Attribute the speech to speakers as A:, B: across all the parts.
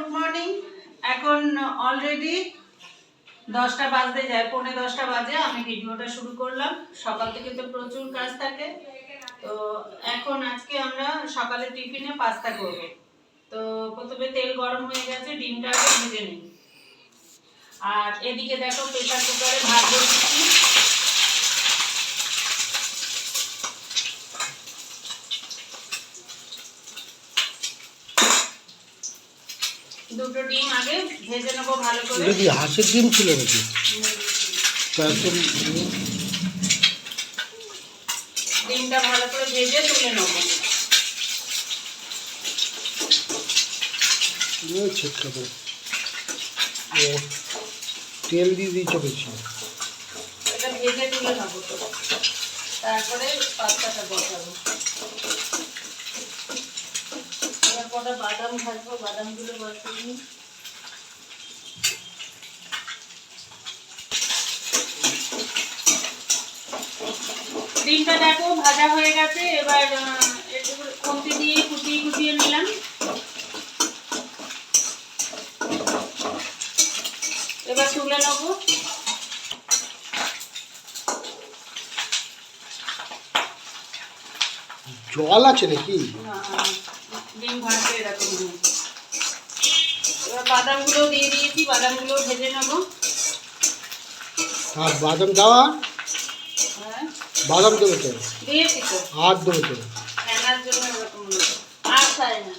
A: Good morning এখন already দশটা বাজতে যায়, পৌনে দশটা বাজে, আমি ভিডিওটা শুরু করলাম। সকাল থেকে তো প্রচুর কাজ থাকে। তো এখন আজকে আমরা সকালে টিফিনে পাস্তা করব। তো প্রথমে তেল গরম হয়ে গেছে, ডিমটা আগে ভেজে নিই। আর এদিকে দেখো প্রেশার কুকারে ভাত বসিয়েছি। দুটো ডিম আগে ভেজে নেব ভালো করে।
B: এটা হাঁসের ডিম ছিল নাকি?
A: ডিমটা ভালো করে ভেজে তুলে নেব।
B: করে ও তেল দিয়ে দিয়েছ বেশি।
A: এটা ভেজে তুলে নেব। তারপরে পাস্তাটা বসাবো এবার কটা বাদাম ভাজবো বাদামগুলো বসিয়ে নিই। ডিমটা দেখো ভাজা হয়ে গেছে এবার কমতি দিয়ে কুচিয়ে কুচিয়ে নিলাম। এবার তুলে নেব।
B: জল আছে নাকি?
A: ডিম ভাজতে এরকম। এবার বাদামগুলো দিয়ে দিয়েছি বাদামগুলো ভেজে নেব।
B: আর বাদাম দেওয়া?
A: হ্যাঁ।
B: বাদাম দেবে তো?
A: দিয়েছি তো।
B: আর দেবে তো?
A: ফেনার জন্য এরকম আর খায় না।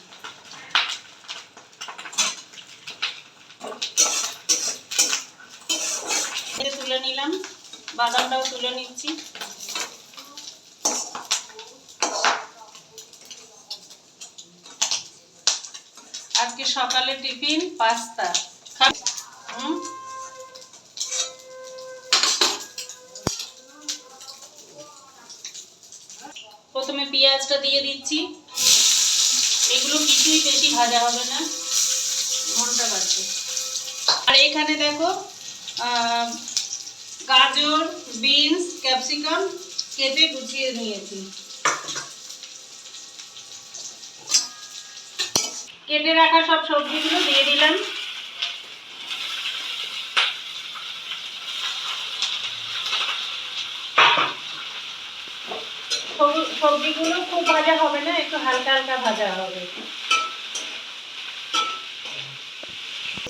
A: তুলে নিলাম। বাদামটাও তুলে নিচ্ছি। আজকে সকালে টিফিন? পাস্তা। প্রথমে পেঁয়াজটা দিয়ে দিচ্ছি। এগুলো কিছুই বেশি ভাজা হবে না। ঘণ্টা বাজবে আর এখানে দেখো গাজর, বিনস, ক্যাপসিকাম কেটে গুছিয়ে নিয়েছি। কেটে রাখা সব সবজিগুলো দিয়ে দিলাম। সবজিগুলো খুব ভাজা হবে না একটু হালকা হালকা ভাজা হবে।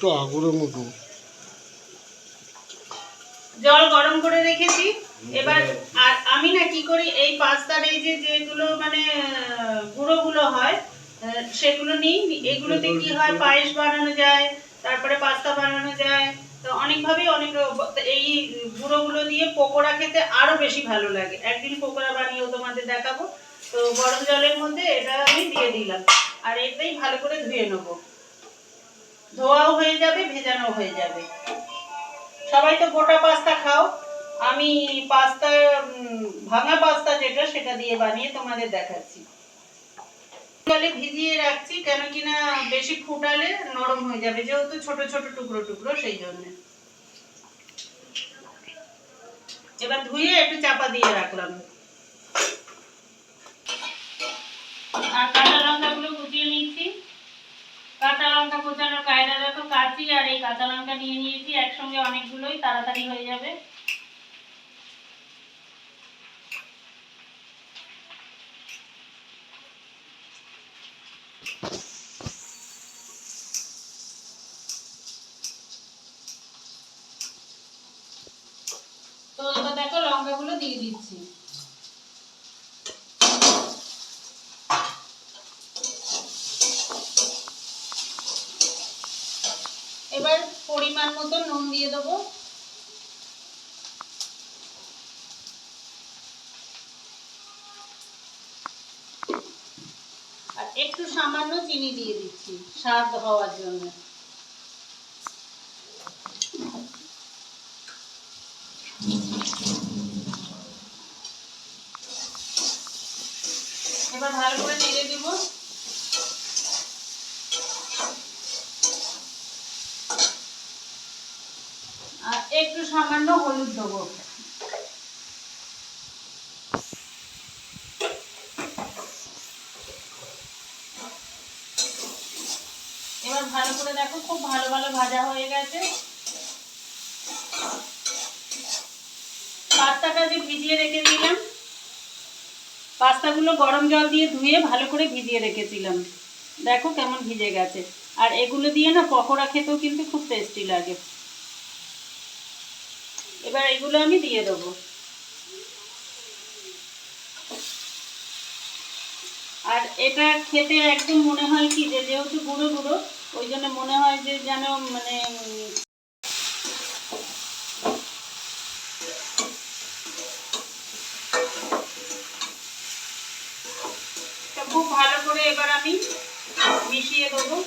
B: তো আগুনের মতো
A: জল গরম করে রেখেছি। এবার আর আমি না কি করি এই পাস্তার এই যে যেগুলো মানে গুঁড়োগুলো হয় সেগুলো নিই। এগুলোতে কি হয়? পায়েস বানানো যায়, তারপরে পাস্তা বানানো যায়। তো অনেকভাবেই অনেক এই গুঁড়োগুলো দিয়ে পকোড়া খেতে আরও বেশি ভালো লাগে। একদিন পকোড়া বানিয়েও তোমাদের দেখাবো। তো গরম জলের মধ্যে এটা আমি দিয়ে দিলাম। আর এটাই ভালো করে ধুয়ে নেব। ধোয়াও হয়ে যাবে ভেজানো হয়ে যাবে। সবাই তো গোটা পাস্তা খাও। আমি পাস্তা ভাঙা পাস্তা যেটা, সেটা দিয়ে বানিয়ে তোমাদের দেখাচ্ছি। জলে ভিজিয়ে রাখছি, কেন কিনা বেশি ফুটালে নরম হয়ে যাবে, যেহেতু ছোট ছোট টুকরো টুকরো, সেই জন্য। এবার ধুয়ে একটু চাপা দিয়ে রাখলাম। আর কাঁচা লঙ্কাগুলো কুচিয়ে নিচ্ছি। কাঁচা লঙ্কা কোচানোর কায়দা দেখো, কাঁচি আর এই কাঁচা লঙ্কা নিয়ে নিয়েছি, একসঙ্গে অনেকগুলোই, তাড়াতাড়ি হয়ে যাবে তো এবার দেখো লঙ্কাগুলো দিয়ে দিচ্ছি। এবার পরিমাণ মতো নুন দিয়ে দেবো। আর একটু সামান্য চিনি দিয়ে দিচ্ছি, স্বাদ হওয়ার জন্য এবার ভালো করে নেড়ে দিব। আর একটু সামান্য হলুদ দেবো। এবার ভালো করে দেখো, খুব ভালো ভালো ভাজা হয়ে গেছে। পাস্তাটা যে ভিজিয়ে রেখে দিলাম পাস্তাগুলো গরম জল দিয়ে ধুয়ে ভালো করে ভিজিয়ে রেখেছিলাম। দেখো কেমন ভিজে গেছে। আর এগুলো দিয়ে না পকোড়া খেতেও কিন্তু খুব টেস্টি লাগে। এবার এগুলো আমি দিয়ে দেবো। আর এটা খেতে একদম মনে হয় কি যেহেতু গুঁড়ো গুঁড়ো, ওই জন্য মনে হয় যে যেন মানে উম, তা খুব ভালো করে এবার আমি মিশিয়ে দেবো।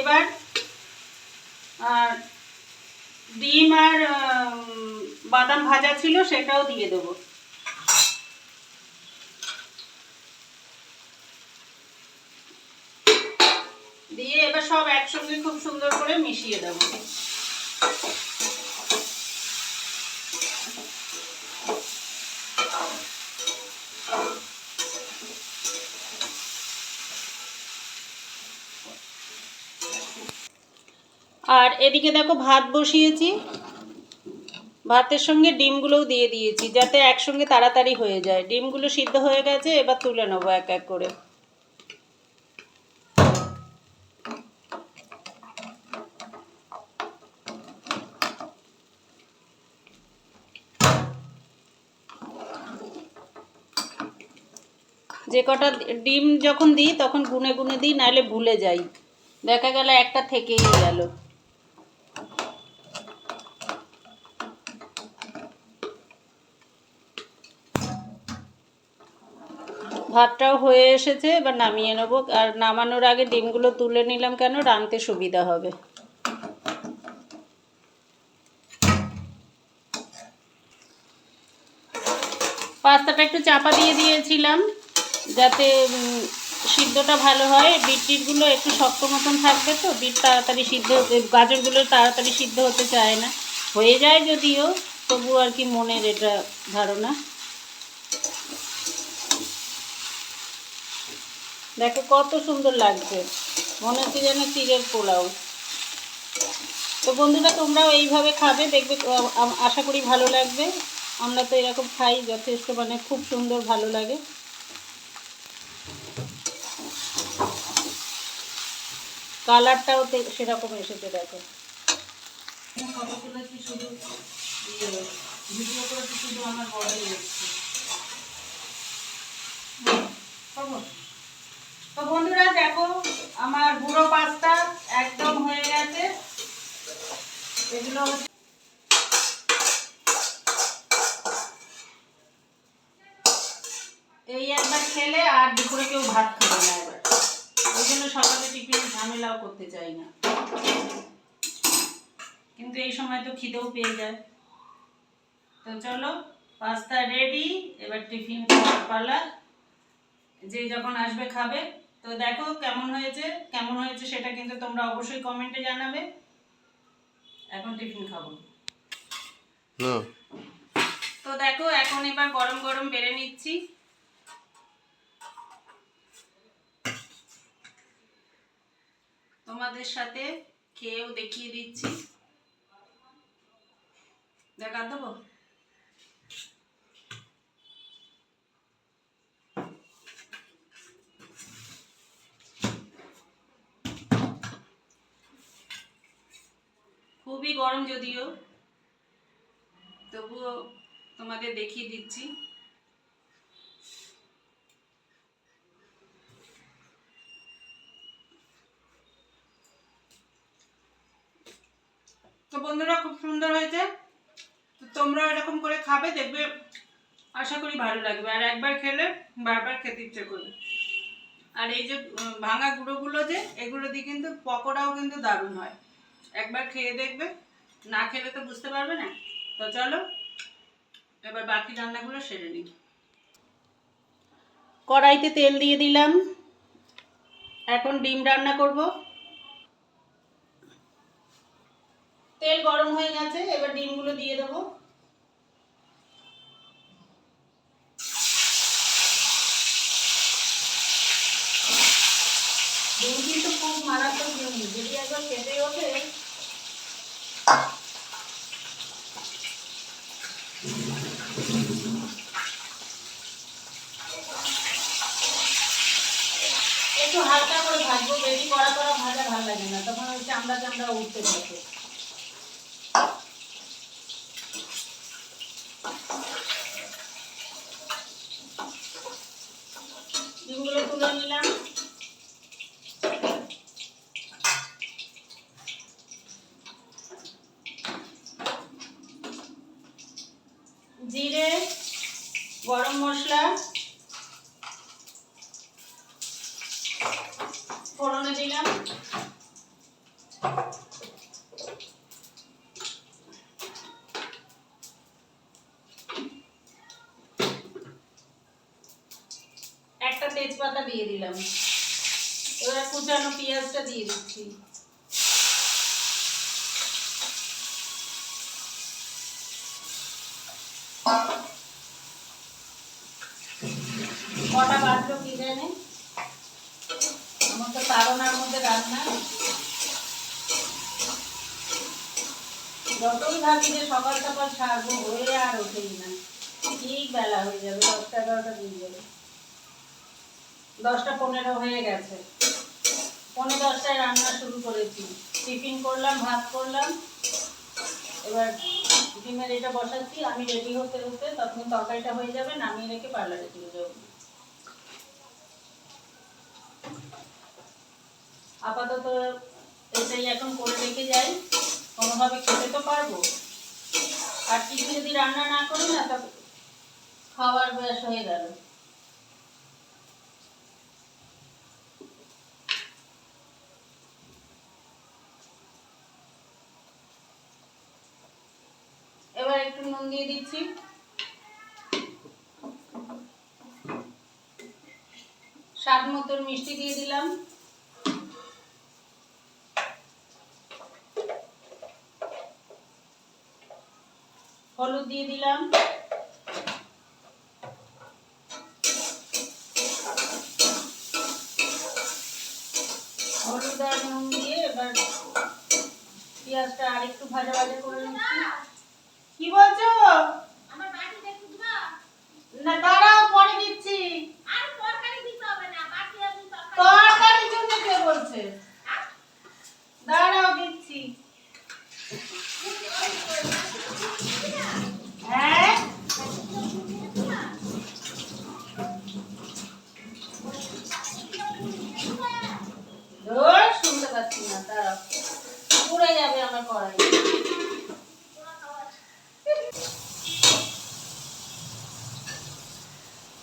A: এবার ডিম আর বাদাম ভাজা ছিল সেটাও দিয়ে দেবো। দিয়ে এবার সব একসঙ্গে খুব সুন্দর করে মিশিয়ে দেবো। আর এদিকে দেখো ভাত বসিয়েছি। ভাতের সঙ্গে ডিমগুলোও দিয়ে দিয়েছি, যাতে একসঙ্গে তাড়াতাড়ি হয়ে যায়। ডিমগুলো সিদ্ধ হয়ে গেছে, এবার তুলে নেব এক এক করে। যে কটা ডিম যখন দিই, তখন গুনে গুনে দিই নাহলে ভুলে যাই। দেখা গেল একটা থেকেই গেল। ভাতটাও হয়ে এসেছে, এবার নামিয়ে নেব। আর নামানোর আগে ডিমগুলো তুলে নিলাম কেন? রাঁধতে সুবিধা হবে। পাস্তাটা একটু চাপা দিয়ে দিয়েছিলাম। যাতে সিদ্ধটা ভালো হয়। বিট টিটগুলো একটু শক্ত মতন থাকবে তো, বিট তাড়াতাড়ি সিদ্ধ, গাজরগুলো তাড়াতাড়ি সিদ্ধ হতে চায় না। হয়ে যায় যদিও, তবু আর কি মনের এটা ধারণা। দেখো কত সুন্দর লাগছে। মনে হচ্ছে যেন তীরের পোলাও। তো বন্ধুরা, তোমরাও এইভাবে খাবে, দেখবে আশা করি ভালো লাগবে। আমরা তো এরকম খাই, যথেষ্ট মানে খুব সুন্দর, ভালো লাগে। কালারটাও সেরকম এসেছে, দেখো। শুধু আমার বড়ই তো বন্ধুরা, দেখো, আমার গুঁড়ো পাস্তা একদম হয়ে গেছে। এগুলো এই একবার খেলে আর দুপুরে কেউ ভাত খাবে না জন্য সকালে টিফিনে ঝামেলাও করতে চাই না। কিন্তু এই সময় তো খিদেও পেয়ে যায়। তো চলো পাস্তা রেডি এবার টিফিন পালা। যে যখন আসবে খাবে। তো দেখো কেমন হয়েছে কেমন হয়েছে সেটা কিন্তু তোমরা অবশ্যই কমেন্টে জানাবে। এখন টিফিন খাব। তো দেখো এখন এবার গরম গরম বেড়ে নিচ্ছি। তোমাদের সাথে খেয়েও দেখিয়ে দিচ্ছি। দেখা দেবো? খুবই গরম যদিও তবুও তোমাদের দেখিয়ে দিচ্ছি তো বন্ধুরা খুব সুন্দর হয়েছে। তো তোমরাও এরকম করে খাবে, দেখবে আশা করি ভালো লাগবে। আর একবার খেলে বারবার খেতে ইচ্ছে করবে। আর এই যে ভাঙা গুঁড়োগুলো যে, এগুলো দিয়ে কিন্তু পকোড়াও কিন্তু দারুণ হয়। একবার খেয়ে দেখবে। না খেলে তো বুঝতে পারবে না। তো চলো, এবার বাকি রান্নাগুলো সেরে নিই। কড়াইতে তেল দিয়ে দিলাম। এখন ডিম রান্না করব। তেল গরম হয়ে গেছে, এবার ডিমগুলো দিয়ে দেবো। ডিম কিন্তু খুব মারাত্মক জিনিস যদি একবার খেতে ওঠে। একটু হালকা করে ভাজবো, বেশি কড়া কড়া ভাজা ভালো লাগে না, তখন ওই চামড়া চামড়া উঠতে থাকে ডিমগুলো তুলে নিলাম জিরে গরম মশলা। ফোড়নে দিলাম। একটা তেজপাতা দিয়ে দিলাম। এবার কুচানো পেঁয়াজটা দিয়ে দিচ্ছি। যতই ভাবি যে সকাল সকাল হয়ে আর ওঠেই না। ঠিক বেলা হয়ে যাবে, দশটা এগারোটা দিয়ে যাবে। দশটা পনেরো হয়ে গেছে। পনেরো দশটায় রান্না শুরু করেছি। টিফিন করলাম, ভাত করলাম। এবার ডিমের এটা বসাচ্ছি, আমি রেডি হতে হতে তখন তরকারিটা হয়ে যাবে, নামিয়ে রেখে পার্লারে চলে যাব। আপাতত এটাই এখন করে রেখে যাই। কোনোভাবে খেতে তো পারব। আর কিছু যদি রান্না না করি না তবে খাওয়ার বয়স হয়ে গেল। এবার একটু নুন দিয়ে দিচ্ছি। স্বাদ মতন মিষ্টি দিয়ে দিলাম। হলুদ দিয়ে দিলাম। হলুদ আর নুন দিয়ে এবার পেঁয়াজটা আর একটু ভাজা ভাজা করে নিচ্ছি কি বলছো
C: আমার বাটিতে খুঁজবা
A: না দাঁড়াও পরে দিচ্ছি
C: আর তরকারি দিতে হবে না বাটি আমি তরকারি
A: তরকারির জন্য কে বলছে দাঁড়াও দিচ্ছি হ্যাঁ ধর শুনতে পাচ্ছি না দাঁড়াও পুড়ে যাবে আমার কড়াই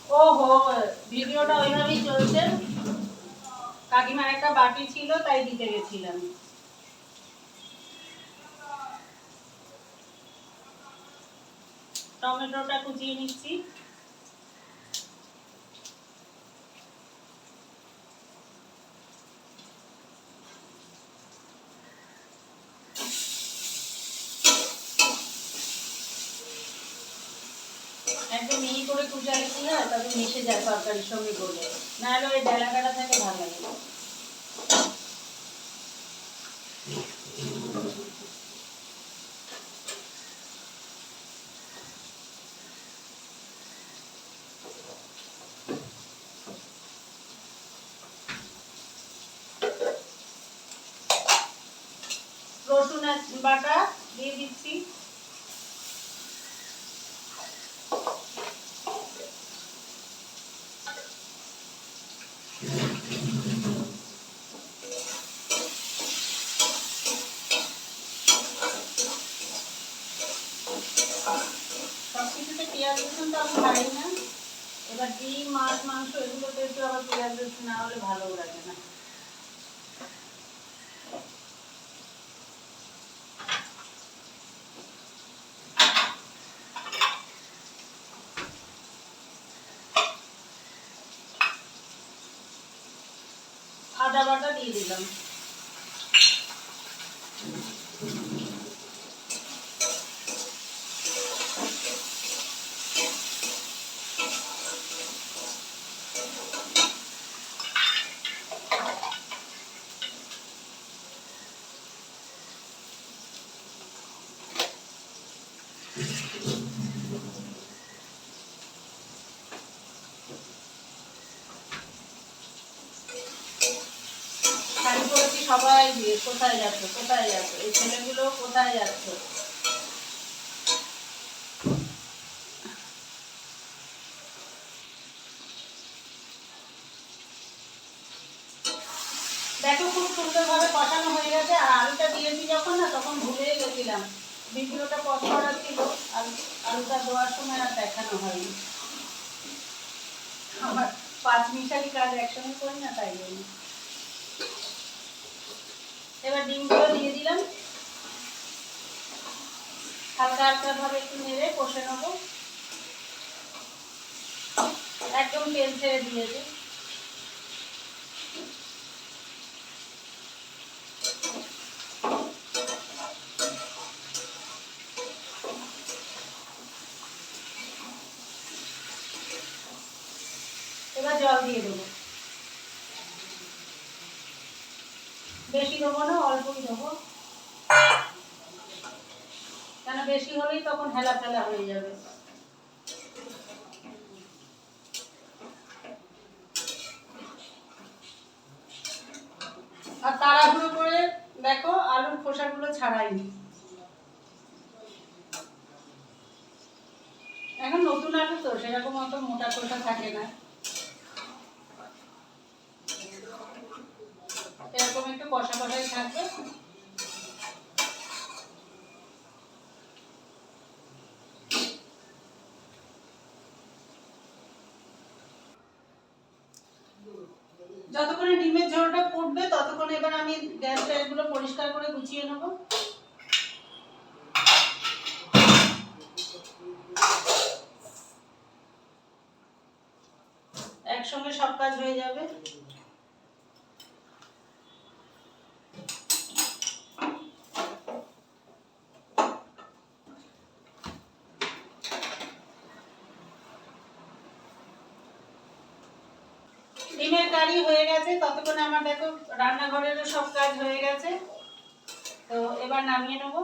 A: ওহো ভিডিওটা ওইভাবেই চলছে কাকিমার ছিল, তাই দিতে গেছিলাম। টমেটোটা কুচিয়ে নিচ্ছি। একদম মিহি করে হয় তবে মিশে যায় তরকারির সঙ্গে গলে নাহলে ওই ডেলা কাটা থাকে ভালো লাগে না। রসুন এক বাটা দিয়ে দিচ্ছি সব কিছুতে পেঁয়াজ রসুন তো আমি খাই না এবার ডিম মাছ মাংস এগুলোতে একটু আবার পেঁয়াজ রসুন না হলে ভালো লাগে না। আদা বাটা দিয়ে দিলাম সবাই দিয়ে কোথায় যাচ্ছ? কোথায় যাচ্ছ? এই ছেলেগুলো কোথায় যাচ্ছ? দেখো, খুব সুন্দরভাবে কষানো হয়ে গেছে, আর আলুটা দিয়েছি যখন না, তখন ভুলেই গেছিলাম। ভিডিওটা পজ করা ছিল আলু আলুটা দেওয়ার সময় আর দেখানো হয়নি। আমার পাঁচ মিশালি কাজ একসঙ্গে করি না, তাই জন্য। এবার ডিমগুলো দিয়ে দিলাম। হালকা হালকা ভাবে একটু নেড়ে কষে নেব। একদম তেল ছেড়ে দিয়েছে। এবার জল দিয়ে দেবো। বেশি দেবো না অল্পই দেবো কেন বেশি হলেই তখন হেলা ফেলা যাবে আর তাড়াহুড়ো করে দেখো আলুর খোসাগুলো ছাড়াইনি এখন নতুন আলু তো, সেরকম অত মোটা খোসা থাকে না এরকম একটু কষা কষাই থাকবে যতক্ষণে ডিমের ঝোলটা ফুটবে ততক্ষণ এবার আমি গ্যাস ট্যাসগুলো পরিষ্কার করে গুছিয়ে নেব। একসঙ্গে সব কাজ হয়ে যাবে ডিমের কারি হয়ে গেছে ততক্ষণে আমার দেখো রান্নাঘরেরও সব কাজ হয়ে গেছে। তো এবার নামিয়ে নেব।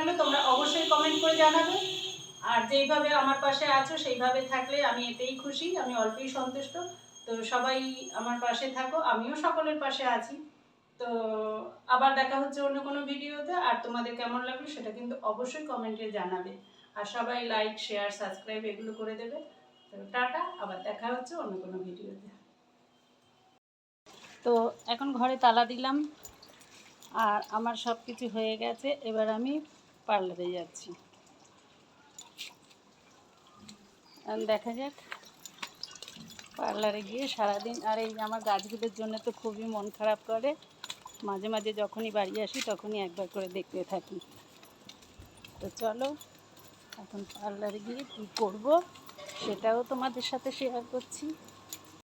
A: লাগল তোমরা অবশ্যই কমেন্ট করে জানাবে। আর যেইভাবে আমার পাশে আছো, সেইভাবে থাকলে আমি এতেই খুশি, আমি অল্পই সন্তুষ্ট। তো সবাই আমার পাশে থাকো, আমিও সকলের পাশে আছি। তো আবার দেখা হচ্ছে অন্য কোনো ভিডিওতে, আর তোমাদের কেমন লাগল সেটা কিন্তু অবশ্যই কমেন্টে জানাবে। আর সবাই লাইক শেয়ার সাবস্ক্রাইব এগুলো করে দেবে। তো টাটা, আবার দেখা হচ্ছে অন্য কোনো ভিডিওতে। তো এখন ঘরে তালা দিলাম, আর আমার সব কিছু হয়ে গেছে। এবার আমি পার্লারে যাচ্ছি। দেখা যাক। পার্লারে গিয়ে সারাদিন, আর এই আমার গাছগুলোর জন্য তো খুবই মন খারাপ করে। মাঝে মাঝে যখনই বাড়ি আসি, তখনই একবার করে দেখতে থাকি। তো চলো, এখন পার্লারে গিয়ে কী করব সেটাও তোমাদের সাথে শেয়ার করছি।